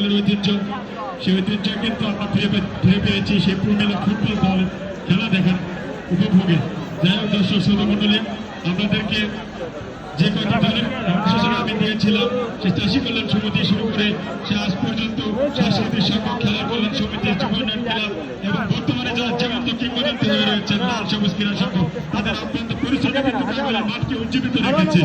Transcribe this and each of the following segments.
কাগলের ঐতিহ্য, সেই ঐতিহ্য কিন্তু আমরা ফিরে ফিরে পেয়েছি, সেই পূর্ণিলা ফুটবল দল খেলা দেখার উপভোগে। যাই হোক দর্শক শ্রোতামণ্ডলী আপনাদেরকে যে কয়টি দলের অনুশোচনা আমি দিয়েছিলাম সে চাষী কল্যাণ সমিতি শুরু করে, সে আজ পর্যন্ত সাংস্কৃতিক সংঘ খেলা কল্যাণ সমিতি জীবনের ক্লাব এবং বর্তমানে যারা জীবন্ত কিংবদন্তি হয়ে রয়েছেন, লাল সবুজ ক্রীড়া সংঘ, তাদের অত্যন্ত পরিশ্রমে কিন্তু মাঠকে উজ্জীবিত রেখেছে।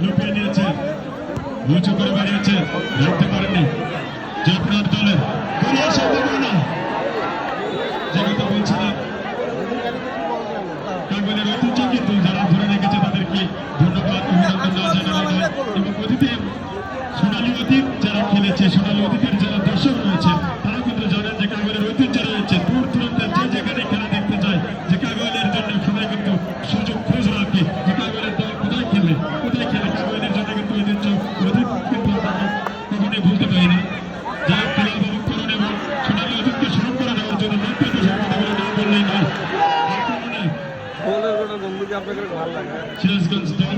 লুকিয়ে নিয়েছে উঁচু করে বাড়িয়েছে ধরতে পারেনি জয়পুরহাট দলের কোনো সম্ভাবনা যেটা বলছিলাম আক্রমণে বলের কোনো বন্ধুকে আপনাকে ভালো লাগে সিরাজগঞ্জ দল